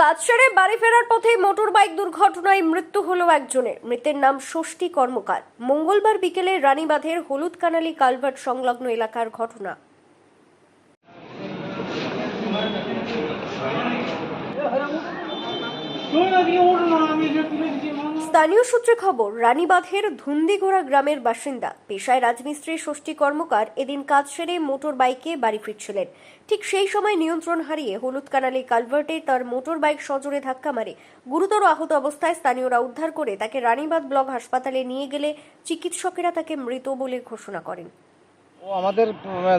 কাজ সেরে বাড়ি ফেরার পথে মোটর বাইক দুর্ঘটনায় মৃত্যু হল একজনের। মৃতের নাম ষষ্ঠী কর্মকার। মঙ্গলবার বিকেলে রানীবাঁধের হলুদ কানালি কালভার্ট সংলগ্ন এলাকার ঘটনা। স্থানীয় সূত্রে খবর রানীবাঁধের ধুন্দিঘোড়া গ্রামের বাসিন্দা পেশায় রাজমিস্ত্রি ষষ্ঠী কর্মকার এদিন কাজ সেরে মোটর বাইকে বাড়ি ফিরছিলেন। ঠিক সেই সময় নিয়ন্ত্রণ হারিয়ে হলুদ কানালি কালভার্টে তার মোটর বাইক সজোরে ধাক্কা মারে। গুরুতর আহত অবস্থায় স্থানীয়রা উদ্ধার করে তাকে রানীবাঁধ ব্লক হাসপাতালে নিয়ে গেলে চিকিৎসকেরা তাকে মৃত বলে ঘোষণা করেন। ও আমাদের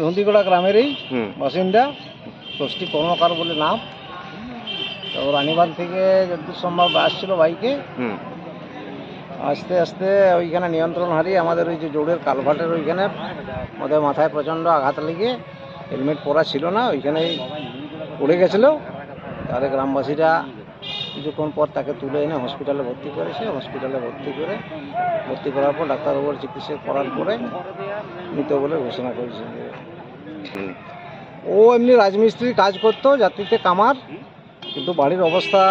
ধুন্দিগোড়া গ্রামেরই বাসিন্দা ষষ্ঠী কর্মকার বলে নাম। তো রানীবাগ থেকে যতদূর সম্ভব আসছিল বাইকে আস্তে আস্তে ওইখানে নিয়ন্ত্রণ হারিয়ে আমাদের ওই যে জোড়ের কালভার্টের ওইখানে ওদের মাথায় প্রচণ্ড আঘাত লেগে হেলমেট পরা ছিল না ওইখানেই পড়ে গেছিল। তাহলে গ্রামবাসীরা কিছুক্ষণ পর তাকে তুলে এনে হসপিটালে ভর্তি করেছে। হসপিটালে ভর্তি করে ভর্তি করার পর ডাক্তারবাবুর চিকিৎসা করার পরে মৃত বলে ঘোষণা করেছে। ও এমনি রাজমিস্ত্রি কাজ করতো যাত্রীতে কামার। কিন্তু বাড়ির অবস্থা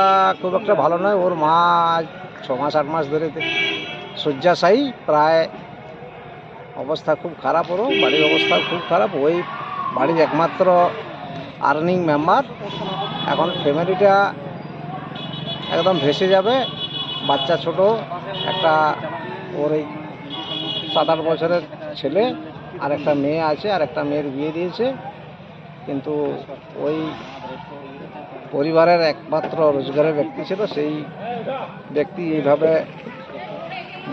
খুব একটা ভালো নয়। ওর মা ছ মাস, আট মাস ধরে শয্যাশায়ী। প্রায় অবস্থা খুব খারাপ ওরও, বাড়ির অবস্থা খুব খারাপ। ওই বাড়ির একমাত্র আর্নিং মেম্বার এখন ফ্যামিলিটা একদম ভেসে যাবে। বাচ্চা ছোট, একটা ওর এই সাত, আট বছরের ছেলে আর একটা মেয়ে আছে আর একটা মেয়ের বিয়ে দিয়েছে। কিন্তু ওই পরিবারের একমাত্র রোজগারের ব্যক্তি ছিল সেই ব্যক্তি এইভাবে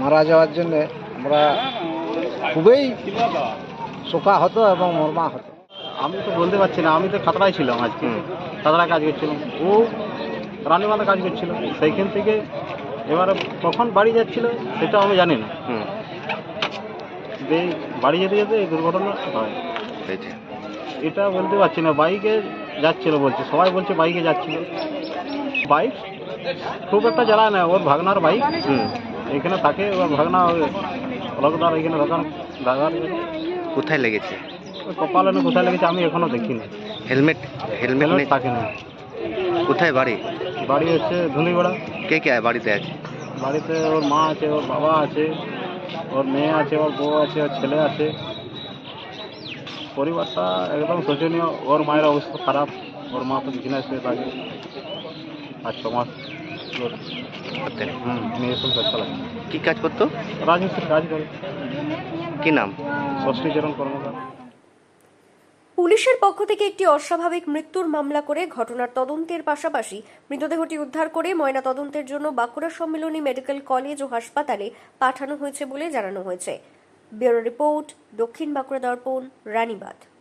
মারা যাওয়ার জন্যে আমরা খুবই শোকা হতো এবং মর্মা হতো আমি তো বলতে পারছি না আমি তো খাতড়ায় ছিলাম আজকে। খাতড়ায় কাজ করছিলাম। ও রানীবাঁধে কাজ করছিল। সেইখান থেকে এবারে কখন বাড়ি যাচ্ছিল সেটা আমি জানি না। বাড়ি যেতে যেতে এই দুর্ঘটনা হয়। এটা বলতে পারছি না। বাইকে যাচ্ছিল বলছে সবাই বলছে বাইকে যাচ্ছিল। বাইক খুব একটা চালায় না ওর ভাগনার বাইক। এখানে থাকে ওর ভাগনা ওই এখানে দোকান দাদার। কোথায় লেগেছে? কপালে না কোথায় লেগেছে আমি এখনও দেখিনি। হেলমেট হেলমেট থাকে না। কোথায় বাড়ি? বাড়ি হচ্ছে ধুলিগড়া। কে কে বাড়িতে আছে? বাড়িতে ওর মা আছে ওর বাবা আছে ওর মেয়ে আছে ওর বউ আছে ওর ছেলে আছে। পরিবারটা একদম শোচনীয়। ওর মায়ের অবস্থা খারাপ। ওর মা তো বিছানায় শুয়ে থাকে। আর। হুম মেয়ে ব্যবসা কি কাজ করতো? রাজমিস্ত্রির কাজ করে। কি নাম? ষষ্ঠীচরণ কর্মকার। পুলিশের পক্ষ থেকে একটি অস্বাভাবিক মৃত্যুর মামলা করে ঘটনার তদন্তের পাশাপাশি মৃতদেহটি উদ্ধার করে ময়না তদন্তের জন্য বাঁকুড়া সম্মিলনী মেডিকেল কলেজ ও হাসপাতালে পাঠানো হয়েছে বলে জানানো হয়েছে। ব্যুরো রিপোর্ট দক্ষিণ বাঁকুড়া দর্পণ রানীবাঁধ।